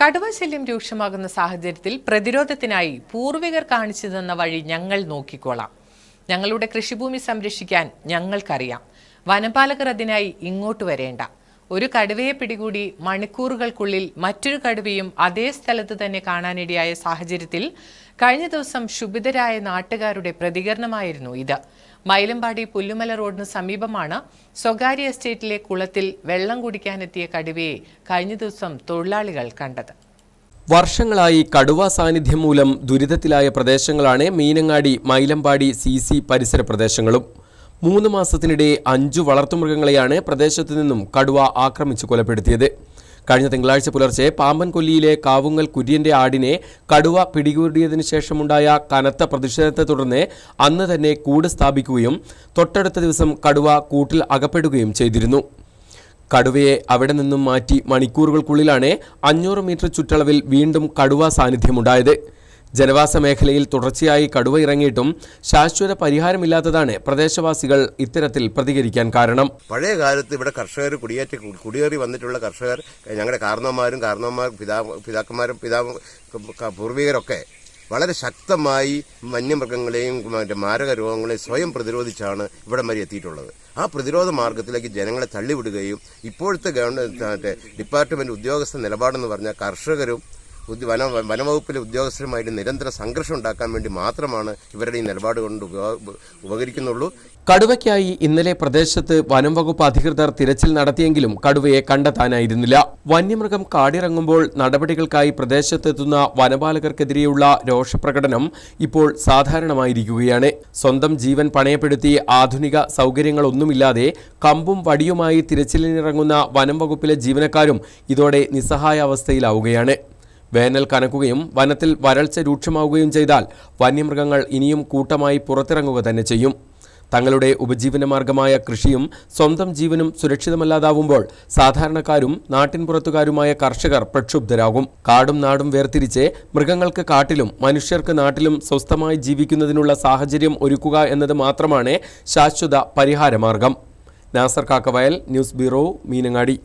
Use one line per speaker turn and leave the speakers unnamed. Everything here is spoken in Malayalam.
കടുവ ശല്യം രൂക്ഷമാകുന്ന സാഹചര്യത്തിൽ പ്രതിരോധത്തിനായി പൂർവികർ കാണിച്ചു തന്ന വഴി ഞങ്ങൾ നോക്കിക്കോളാം. ഞങ്ങളുടെ കൃഷിഭൂമി സംരക്ഷിക്കാൻ ഞങ്ങൾക്കറിയാം. വനപാലകർ അതിനായി ഇങ്ങോട്ട് വരേണ്ട. ഒരു കടുവയെ പിടികൂടി മണിക്കൂറുകൾക്കുള്ളിൽ മറ്റൊരു കടുവയും അതേ സ്ഥലത്ത് തന്നെ കാണാനിടയായ സാഹചര്യത്തിൽ കഴിഞ്ഞ ദിവസം ക്ഷുഭിതരായ നാട്ടുകാരുടെ പ്രതികരണമായിരുന്നു ഇത്. മൈലമ്പാടി പുല്ലുമല റോഡിന് സമീപമാണ് സ്വകാര്യ എസ്റ്റേറ്റിലെ കുളത്തിൽ വെള്ളം കുടിക്കാനെത്തിയ കടുവയെ കഴിഞ്ഞ ദിവസം തൊഴിലാളികൾ കണ്ടത്.
വർഷങ്ങളായി കടുവ സാന്നിധ്യം മൂലം ദുരിതത്തിലായ പ്രദേശങ്ങളാണ് മീനങ്ങാടി മൈലമ്പാടി സി സി പരിസര പ്രദേശങ്ങളും. മൂന്ന് മാസത്തിനിടെ അഞ്ചു വളർത്തുമൃഗങ്ങളെയാണ് പ്രദേശത്തു നിന്നും കടുവ ആക്രമിച്ചു കൊലപ്പെടുത്തിയത്. കഴിഞ്ഞ തിങ്കളാഴ്ച പുലർച്ചെ പാമ്പൻകൊല്ലിയിലെ കാവുങ്ങൽ കുര്യന്റെ ആടിനെ കടുവ പിടികൂടിയതിനു ശേഷമുണ്ടായ കനത്ത പ്രതിഷേധത്തെ തുടർന്ന് അന്ന് തന്നെ കൂട് സ്ഥാപിക്കുകയും തൊട്ടടുത്ത ദിവസം കടുവ കൂട്ടിൽ അകപ്പെടുകയും ചെയ്തിരുന്നു. കടുവയെ അവിടെ നിന്നും മാറ്റി മണിക്കൂറുകൾക്കുള്ളിലാണ് അഞ്ഞൂറ് മീറ്റർ ചുറ്റളവിൽ വീണ്ടും കടുവ സാന്നിധ്യമുണ്ടായത്. ജനവാസ മേഖലയിൽ തുടർച്ചയായി കടുവ ഇറങ്ങിയിട്ടും ശാശ്വത പരിഹാരമില്ലാത്തതാണ് പ്രദേശവാസികൾ ഇത്തരത്തിൽ പ്രതികരിക്കാൻ കാരണം.
പഴയ കാലത്ത് ഇവിടെ കർഷകർ കുടിയേറ്റ കുടിയേറി വന്നിട്ടുള്ള കർഷകർ ഞങ്ങളുടെ കാരണവന്മാരും കാരണവന്മാർ പിതാ പിതാക്കന്മാരും പിതാ പൂർവികരൊക്കെ വളരെ ശക്തമായി വന്യമൃഗങ്ങളെയും മറ്റേ മാരക രോഗങ്ങളെയും സ്വയം പ്രതിരോധിച്ചാണ് ഇവിടം വരെ എത്തിയിട്ടുള്ളത്. ആ പ്രതിരോധ മാർഗത്തിലേക്ക് ജനങ്ങളെ തള്ളിവിടുകയും ഇപ്പോഴത്തെ ഗവൺമെന്റ് ഡിപ്പാർട്ട്മെന്റ് ഉദ്യോഗസ്ഥ നിലപാടെന്ന് പറഞ്ഞാൽ കർഷകരും വന വനവകുപ്പിലെ ഉദ്യോഗസ്ഥരുമായിട്ട് നിരന്തര സംഘർഷം ഉണ്ടാക്കാൻ വേണ്ടി മാത്രമാണ് ഇവരുടെ ഈ നിലപാട് കൊണ്ട് ഉപകരിക്കുന്നുള്ളൂ.
കടുവയ്ക്കായി ഇന്നലെ പ്രദേശത്ത് വനം വകുപ്പ് അധികൃതർ തിരച്ചിൽ നടത്തിയെങ്കിലും കടുവയെ കണ്ടെത്താനായിരുന്നില്ല. വന്യമൃഗം കാടിറങ്ങുമ്പോൾ നടപടികൾക്കായി പ്രദേശത്തെത്തുന്ന വനപാലകർക്കെതിരെയുള്ള രോഷപ്രകടനം ഇപ്പോൾ സാധാരണമായിരിക്കുകയാണ്. സ്വന്തം ജീവൻ പണയപ്പെടുത്തി ആധുനിക സൗകര്യങ്ങളൊന്നുമില്ലാതെ കമ്പും വടിയുമായി തിരച്ചിലിനിറങ്ങുന്ന വനം വകുപ്പിലെ ജീവനക്കാരും ഇതോടെ നിസ്സഹായ അവസ്ഥയിലാവുകയാണ് വേനൽ കനക്കുകയും വനത്തിൽ വരൾച്ച രൂക്ഷമാവുകയും ചെയ്താൽ വന്യമൃഗങ്ങൾ ഇനിയും കൂട്ടമായി പുറത്തിറങ്ങുക തന്നെ ചെയ്യും. തങ്ങളുടെ ഉപജീവനമാർഗമായ കൃഷിയും സ്വന്തം ജീവനും സുരക്ഷിതമല്ലാതാവുമ്പോൾ സാധാരണക്കാരും നാട്ടിൻപുറത്തുകാരുമായ കർഷകർ പ്രക്ഷുബ്ധരാകും. കാടും നാടും വേർതിരിച്ച് മൃഗങ്ങൾക്ക് കാട്ടിലും മനുഷ്യർക്ക് നാട്ടിലും സ്വസ്ഥമായി ജീവിക്കുന്നതിനുള്ള സാഹചര്യം ഒരുക്കുക എന്നത് മാത്രമാണ് ശാശ്വത പരിഹാരമാർഗം. Nasar Kakkavayal news bureau Meenangadi.